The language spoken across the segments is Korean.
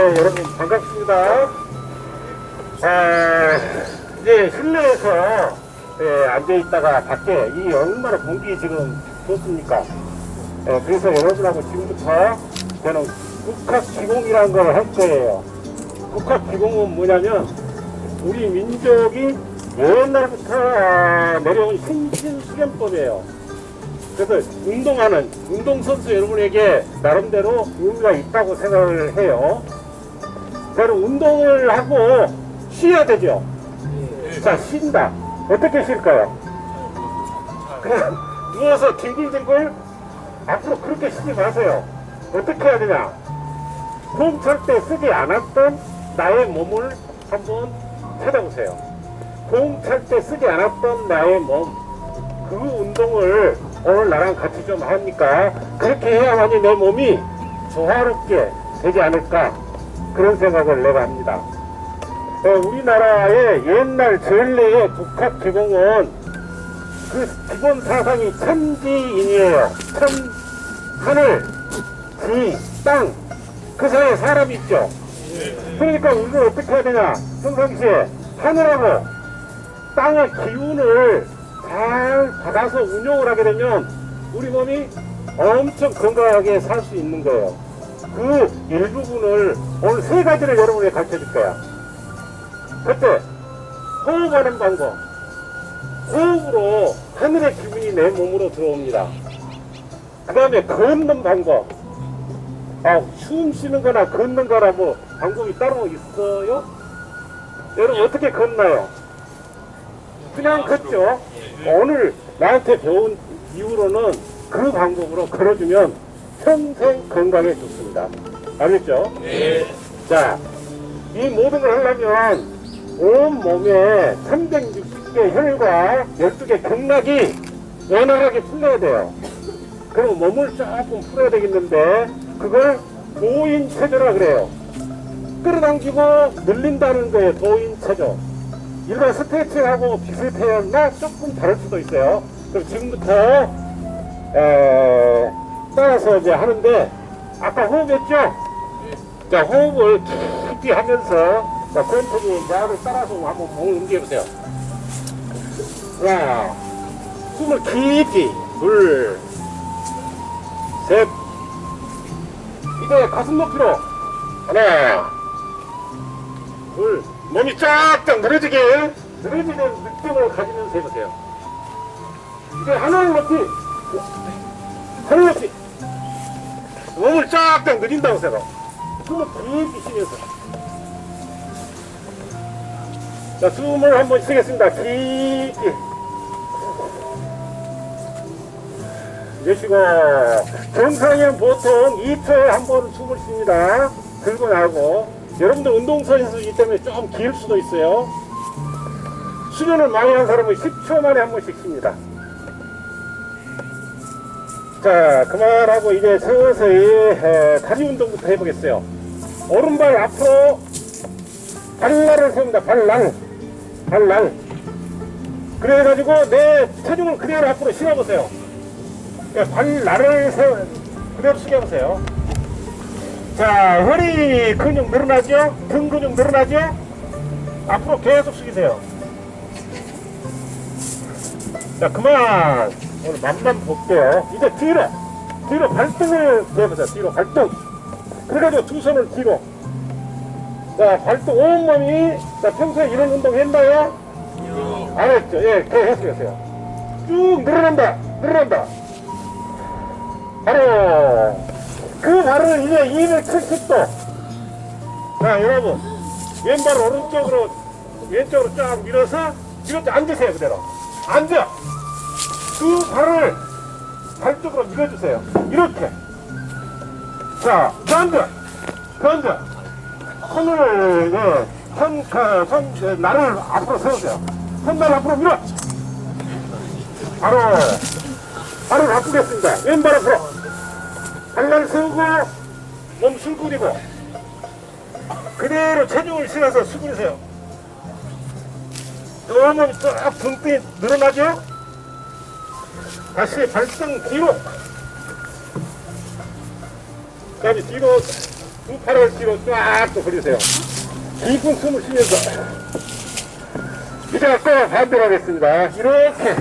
네, 여러분 반갑습니다. 아, 이제 실내에서 예, 앉아 있다가 밖에 이 얼마나 공기 지금 좋습니까? 예, 그래서 여러분하고 지금부터 저는 국학 기공이라는 걸 할 거예요. 국학 기공은 뭐냐면 우리 민족이 옛날부터 아, 내려온 신신수련법이에요. 그래서 운동하는 운동선수 여러분에게 나름대로 의미가 있다고 생각을 해요. 저는 운동을 하고 쉬어야 되죠. 자, 쉰다. 어떻게 쉴까요? 그냥 누워서 뒹굴뒹굴 앞으로 그렇게 쉬지 마세요. 어떻게 해야 되냐? 호흡 찰때 쓰지 않았던 나의 몸을 한번 찾아보세요. 호흡 찰때 쓰지 않았던 나의 몸. 그 운동을 오늘 나랑 같이 좀 하니까 그렇게 해야만이 내 몸이 조화롭게 되지 않을까 그런 생각을 내가 합니다. 어, 우리나라의 옛날 전래의 국학 기공은 그 기본 사상이 천지인이에요. 천, 하늘, 지, 땅. 그 사이에 사람이 있죠. 그러니까 우리는 어떻게 해야 되냐. 평상시에 하늘하고 땅의 기운을 잘 받아서 운용을 하게 되면 우리 몸이 엄청 건강하게 살 수 있는 거예요. 그 일부분을 오늘 세 가지를 여러분에게 가르쳐 줄 거야. 첫째, 호흡하는 방법. 호흡으로 하늘의 기운이 내 몸으로 들어옵니다. 그 다음에 걷는 방법. 아, 숨 쉬는 거나 걷는 거나 뭐 방법이 따로 있어요? 여러분 어떻게 걷나요? 그냥 걷죠. 오늘 나한테 배운 이후로는 그 방법으로 걸어주면 평생 건강에 좋습니다. 알겠죠? 네. 자, 이 모든 걸 하려면 온 몸에 360개 혈과 12개 경락이 원활하게 풀려야 돼요. 그럼 몸을 조금 풀어야 되겠는데 그걸 도인 체조라 그래요. 끌어당기고 늘린다는 거예요. 도인 체조. 일반 스트레칭하고 비슷해요나 조금 다를 수도 있어요. 그럼 지금부터 에, 따라서 이제 하는데 아까 호흡했죠? 자 호흡을 깊이 하면서 자 권투기 나를 따라서 한번 몸을 움직여보세요. 하나 숨을 깊이 둘 셋. 이제 가슴 높이로 하나 둘 몸이 쫙쫙 늘어지게 늘어지는 느낌을 가지면서 해보세요. 이제 하늘 높이 하늘 높이 쫙쫙 늘린다고 생각. 숨을 깊이 쉬면서. 자, 숨을 한번 쉬겠습니다. 깊이. 내쉬고. 정상은 보통 2초에 한 번 숨을 쉽니다. 들고 나고. 여러분들 운동선수이기 때문에 좀길 수도 있어요. 수련을 많이 한 사람은 10초 만에 한 번씩 쉽니다. 자, 그만하고 이제 서서히 에, 다리 운동부터 해보겠어요. 오른발 앞으로 발날을 세웁니다. 발날. 발날. 그래가지고 내 체중을 그대로 앞으로 실어보세요. 그러니까 발날을 세워, 그대로 숙여보세요. 자, 허리 근육 늘어나죠? 등 근육 늘어나죠? 앞으로 계속 숙이세요. 자, 그만. 오늘 맛만 볼게요. 이제 뒤로. 뒤로 발등을 내보세요. 뒤로 발등. 그래가지고 두 손을 뒤로. 자, 발등 온몸이, 자, 평소에 이런 운동 했나요? 안 했죠? 예, 그 해주세요. 쭉 늘어난다. 늘어난다. 바로, 그 발을 이제 270도. 자, 여러분. 왼발 오른쪽으로, 왼쪽으로 쫙 밀어서, 이것도 앉으세요, 그대로. 앉아! 두 발을 발쪽으로 밀어주세요. 이렇게. 자, 던져! 던져! 손을, 예, 손, 그, 손, 예, 나를 앞으로 세우세요. 손날 앞으로 밀어! 바로, 발을 바꾸겠습니다. 왼발 앞으로. 발날 세우고, 몸 술구리고, 그대로 체중을 실어서 수그리세요. 너무 쫙 등등이 늘어나죠? 다시 발등 뒤로. 다시 뒤로 두 팔을 뒤로 쫙또 벌리세요. 깊은 숨을 쉬면서. 이제 또 반대로 하겠습니다. 이렇게.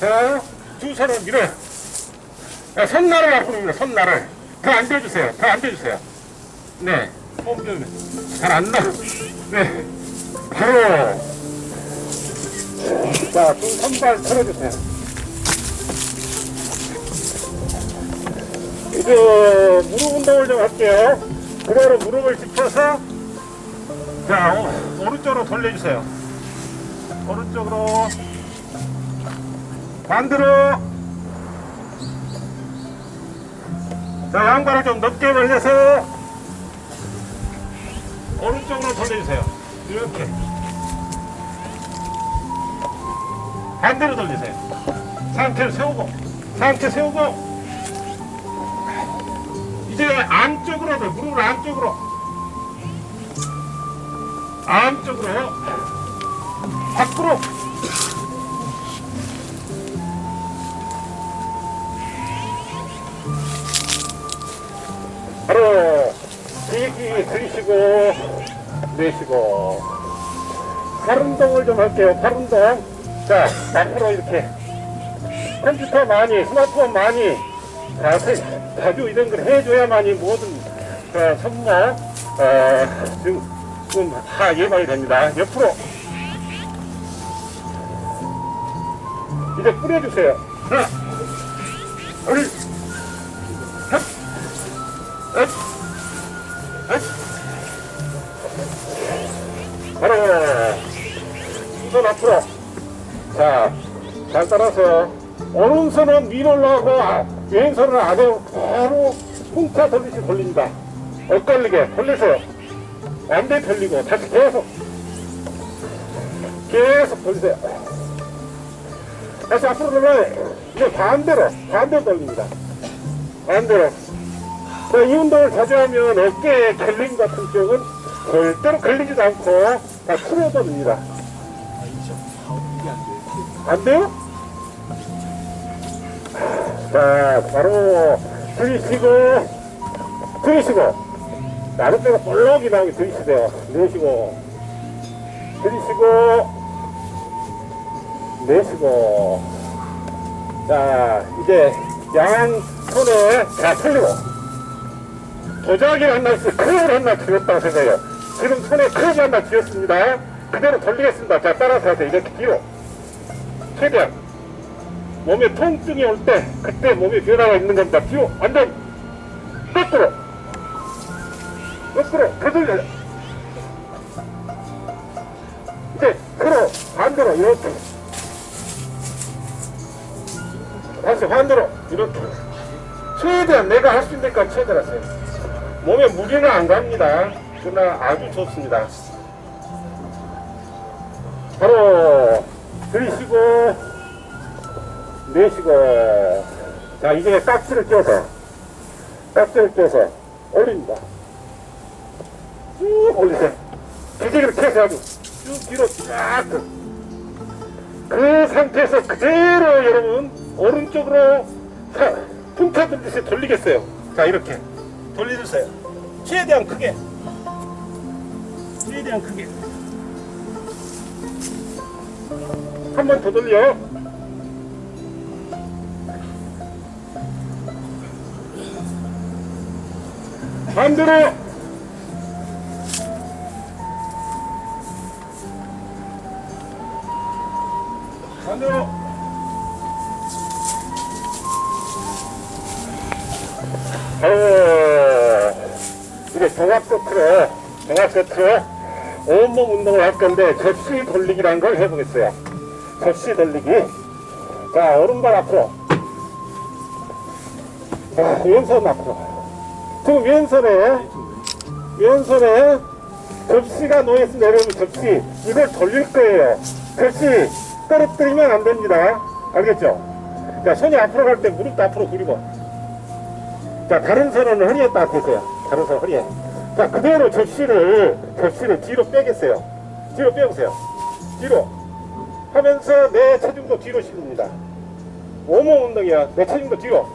자, 두 손을 밀어. 자, 손날을 앞으로 밀어, 손날을. 더 앉아주세요. 더 앉아주세요. 네. 호흡 좀. 잘안 나. 네. 바로. 자, 두 손발 털어주세요. 이제 무릎 운동을 좀 할게요. 그대로 무릎을 짚어서 자 오, 오른쪽으로 돌려주세요. 오른쪽으로 반대로 자 양발을 좀 넓게 벌려서 오른쪽으로 돌려주세요. 이렇게 반대로 돌리세요. 상체를 세우고 상체 세우고. 이제 안쪽으로 돼 무릎을 안쪽으로. 안쪽으로. 밖으로. 바로 길게 들이쉬고 내쉬고. 팔 운동을 좀 할게요. 팔 운동 자 앞으로 이렇게 컴퓨터 많이 스마트폰 많이 자세, 자주 이런 걸 해줘야만이 모든 어, 선모 어, 지금 다 예방이 됩니다. 옆으로 이제 뿌려주세요. 하나, 둘, 셋, 넷, 넷. 위로 올라가고 아, 왼손은 아래로 바로 풍차 돌리시 돌립니다. 엇갈리게 돌리세요. 완전히 돌리고 다시 계속 계속 돌리세요. 다시 앞으로 돌려요. 이제 반대로 반대로 돌립니다. 반대로. 자, 이 운동을 자주 하면 어깨에 결림 같은 쪽은 절대로 걸리지도 않고 다 풀어집니다. 안 돼요? 자, 바로 들이쉬고, 들이쉬고, 나름대로 볼록이 나오게 들이쉬세요. 내쉬고, 들이쉬고, 내쉬고. 자, 이제 양 손에 자, 틀리고, 도자기를 하나, 크을 하나 쥐었다고 생각해요. 지금 손에 크을 하나 쥐었습니다. 그대로 돌리겠습니다. 자, 따라서 하세요. 이렇게 뒤로. 최대한. 몸에 통증이 올 때 그때 몸에 변화가 있는 겁니다. 뒤로 완전 거꾸로 거꾸로 되돌려요. 이제 서로 반대로 이렇게 다시 반대로 이렇게 최대한 내가 할 수 있는 데까지 최대한 하세요. 몸에 무리는 안 갑니다. 그러나 아주 좋습니다. 바로 내쉬고 자 이제 깍지를 껴서 깍지를 껴서 올립니다. 쭉 올리세요. 기지개를 켜서 아주 쭉 뒤로 쫙그 그 상태에서 그대로 여러분 오른쪽으로 사, 풍차 돌듯이 돌리겠어요. 자 이렇게. 돌려주세요. 최대한 크게. 최대한 크게. 한 번 더 돌려 반대로. 반대로. 어, 이제 종합 세트로 종합 세트로 온몸 운동을 할 건데 접시 돌리기라는 걸 해보겠어요. 접시 돌리기. 자 오른발 앞으로. 자 왼손 앞으로 지금 왼손에 왼손에 접시가 놓여있습니다. 여러분 접시. 이걸 돌릴 거예요. 접시 떨어뜨리면 안 됩니다. 알겠죠? 자 손이 앞으로 갈 때 무릎도 앞으로 굴리고. 자 다른 손은 허리에 딱 대세요. 다른 손 허리에. 자 그대로 접시를 접시를 뒤로 빼겠어요. 뒤로 빼보세요. 뒤로. 하면서 내 체중도 뒤로 실립니다. 온몸 운동이야. 내 체중도 뒤로.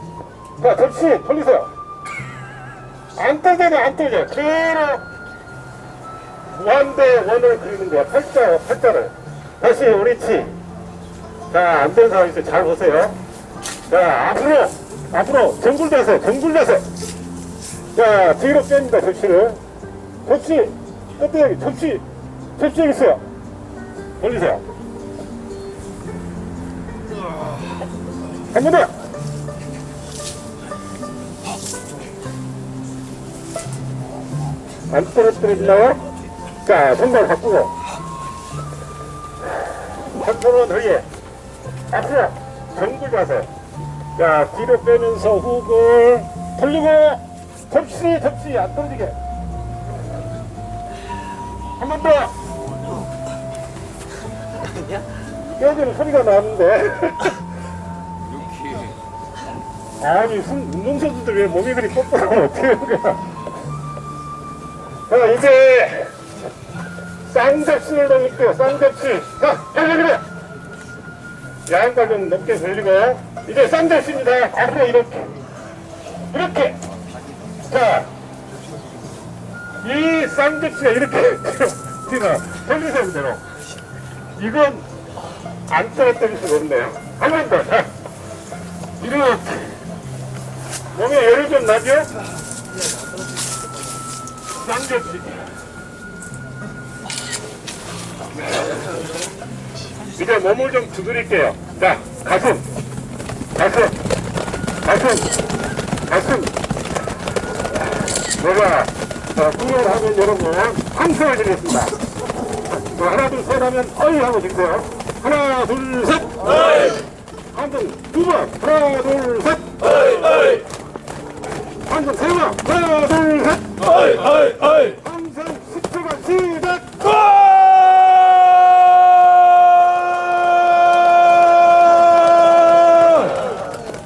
자 접시 돌리세요 안 떠져도 안 떠져. 그대로 무한대 원을 그리는 거야. 팔자, 팔자를. 다시 옳지. 자, 안 된 상황에서 잘 보세요. 자, 앞으로, 앞으로, 정굴대서, 정굴대서. 자, 뒤로 뺍니다, 접시를. 접시, 끝에 접시, 접시 여기 있어요. 올리세요. 한 번 더. 안 떨어뜨리나요? 자, 손발 바꾸고. 8분 후에 앞으로 정글 자세. 자, 뒤로 빼면서 훅을 돌리고 접시, 접시 안 떨어지게. 한 번 더. 깨지는 소리가 나는데. 아니, 순- 운동선수들 왜 몸이 그리 뻣뻣하면 어떻게 하는 거야? 자, 이제 쌍접시를 넣을게요. 쌍접시. 자, 그래. 양가 좀 높게 돌리고 이제 쌍접시입니다. 앞으로 이렇게 이렇게. 자, 이 쌍접시가 이렇게 뒤로 돌리세요 그대로. 이건 안 떨어뜨릴 수가 없네요. 한 번 더. 자, 이렇게. 몸에 열이 좀 나죠? 쌍접시. 이제 몸을 좀 두드릴게요. 자, 가슴, 가슴, 가슴, 가슴. 내가 자, 구를 하면 여러분 함성을 드리겠습니다. 자, 하나, 둘, 셋 하면 어이 하고 주세요. 하나, 둘, 셋. 어이. 한 번 두 번. 하나, 둘, 셋. 어이, 어이. 한번 세 번. 하나, 둘, 셋. 어이 어이 어이 함성 10초간 시작.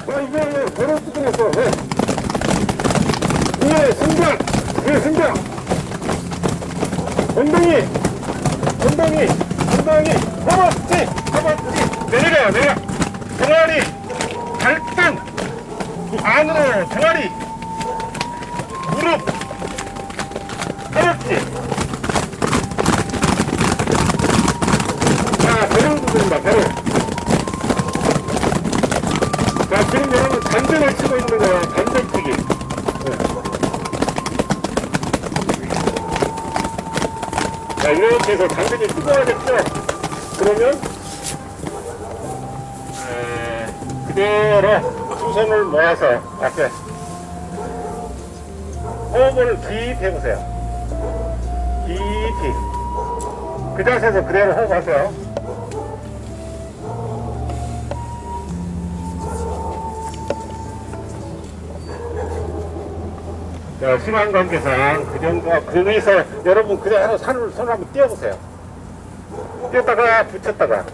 야, 이게 뜯어냈어. 네. 위에 승장, 위에 승장. 엉덩이, 엉덩이, 엉덩이, 허벅지, 허벅지. 내려가, 내려. 종아리, 발등, 안으로, 종아리, 무릎, 허벅지. 뜯는다, 배를. 자, 지금 여러분 단전을 치고 있는 거예요. 단전치기. 네. 자, 이렇게 해서 단전이 뜨거워졌죠? 그러면, 에, 그대로 두 손을 모아서 앞에 호흡을 깊이 해보세요. 깊이. 그 자세에서 그대로 호흡하세요. 자, 시간 관계상 그 정도, 그 위에서 여러분 그대로 산을, 손을 한번 띄워보세요. 띄었다가 붙였다가.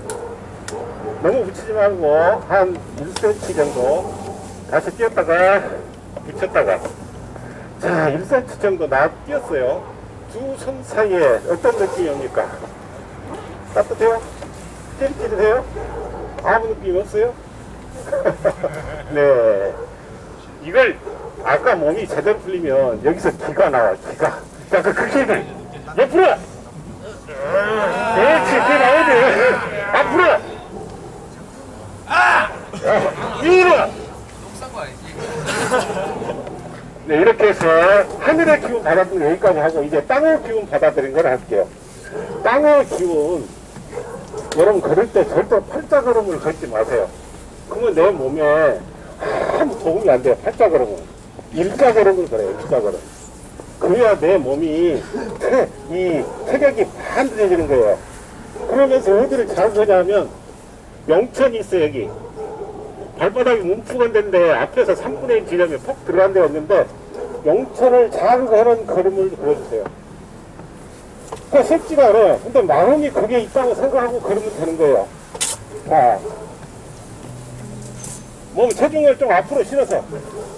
너무 붙이지 말고 한 1cm 정도 다시 띄었다가 붙였다가. 자, 1cm 정도 나 띄었어요. 두 손 사이에 어떤 느낌이 옵니까? 따뜻해요? 찌릿찌릿해요? 아무 느낌 없어요? 네. 이걸 아까 몸이 제대로 풀리면 여기서 기가 나와 기가. 자그 크기를 옆으로! 그렇지 그 나오지 앞으로! 위로! 네 이렇게 해서 하늘의 기운 받아들인 여기까지 하고 이제 땅의 기운 받아들인 걸 할게요. 땅의 기운 여러분 걸을 때 절대 팔자 걸음을 걷지 마세요. 그러면 내 몸에 아무 도움이 안 돼요 팔자 걸음은 일자 걸음을 그래요, 일자 걸음. 그래야 내 몸이 체, 이 체격이 반듯해지는 거예요. 그러면서 어디를 잘 서냐면 영천이 있어 여기. 발바닥이 움푹한데인데 앞에서 3분의 1 지점에 푹 들어간 데가 있는데 영천을 잘 가는 걸음을 그려주세요. 그러니까 쉽지가 않아요. 근데 마음이 그게 있다고 생각하고 걸으면 되는 거예요. 자, 몸 체중을 좀 앞으로 실어서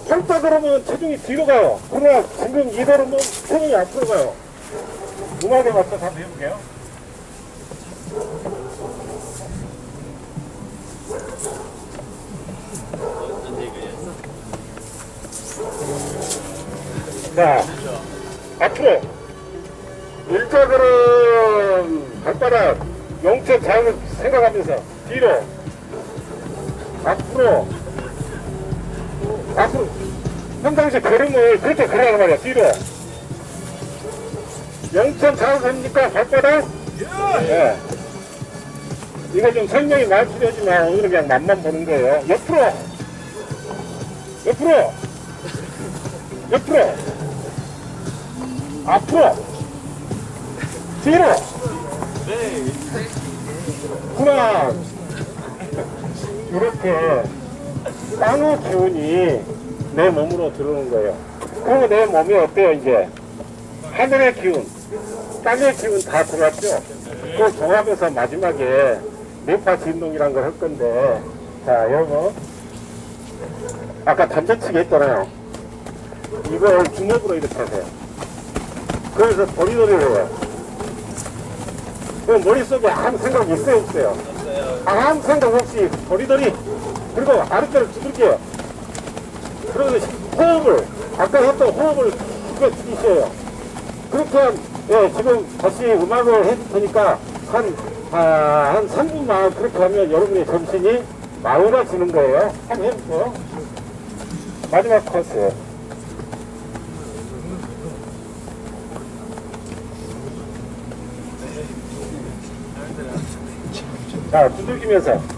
팔자 그러면 체중이 뒤로 가요. 그러나 지금 이 걸으면 체중이 앞으로 가요. 음악에 맞춰서 한번 해볼게요. 자, 앞으로 일자그런 발바닥 영천 장을 생각하면서 뒤로 앞으로 앞으로 평상시 걸음을 그렇게 걸어가는 말이야 뒤로. 영천 장입니까 발바닥? 예. 이거 좀 설명이 많이 필요하지만 오늘은 그냥 맛만 보는 거예요. 옆으로. 옆으로. 옆으로. 앞으로. 뒤로. 하나 이렇게 땅의 기운이 내 몸으로 들어오는 거예요. 그러면 내 몸이 어때요 이제? 하늘의 기운 땅의 기운 다 들어갔죠? 그걸 종합해서 마지막에 뇌파 진동이란 걸 할 건데. 자 여러분. 아까 단전치기 했잖아요. 이걸 주먹으로 이렇게 하세요. 그래서 도리도리를 해요. 그 머릿속에 아무 생각 있어요 없어요? 아무 생각 없이 도리도리 그리고 아랫배를 두들겨요 그러고 호흡을 아까 했던 호흡을 그거 들이셔요. 그렇게 한, 예, 지금 다시 음악을 해줄 테니까 한, 아, 한 3분만 그렇게 하면 여러분의 정신이 마음가지는 거예요. 한번 해보세요. 마지막 코스. 자, 두들기면서.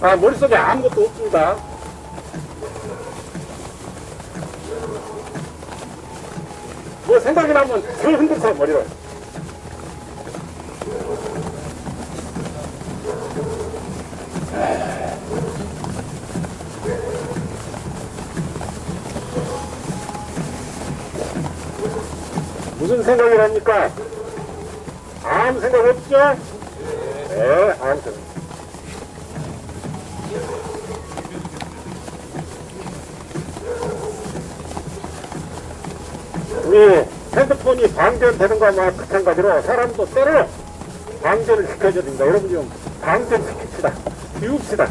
아, 머릿속에 아무것도 없습니다. 뭐 생각이 나면 덜 흔들세요, 머리를. 무슨 생각이 납니까? 아무 생각 없죠? 네, 아무 생각. 우리 핸드폰이 방전되는 거와 마찬가지로 사람도 때로 방전을 시켜줘야 됩니다. 여러분 좀 방전 시킵시다. 비웁시다.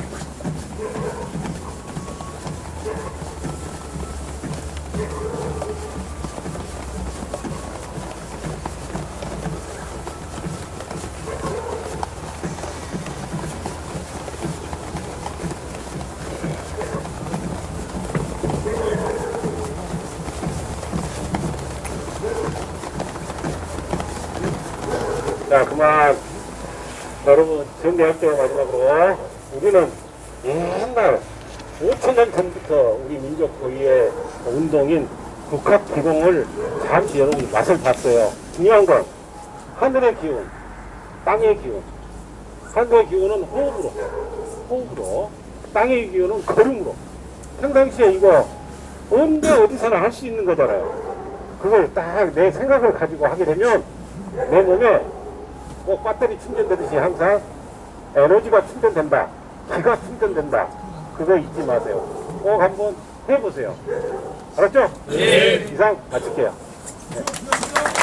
자, 그만. 여러분, 정리할게요, 마지막으로. 우리는 옛날 5천년 전부터 우리 민족 고유의 운동인 국학 기공을 잠시 여러분 맛을 봤어요. 중요한 건 하늘의 기운, 땅의 기운. 하늘의 기운은 호흡으로, 호흡으로. 땅의 기운은 걸음으로. 평상시에 이거 언제 어디서나 할 수 있는 거잖아요. 그걸 딱 내 생각을 가지고 하게 되면 내 몸에 꼭 배터리 충전되듯이 항상 에너지가 충전된다. 기가 충전된다. 그거 잊지 마세요. 꼭 한번 해보세요. 알았죠? 네. 이상 마칠게요. 단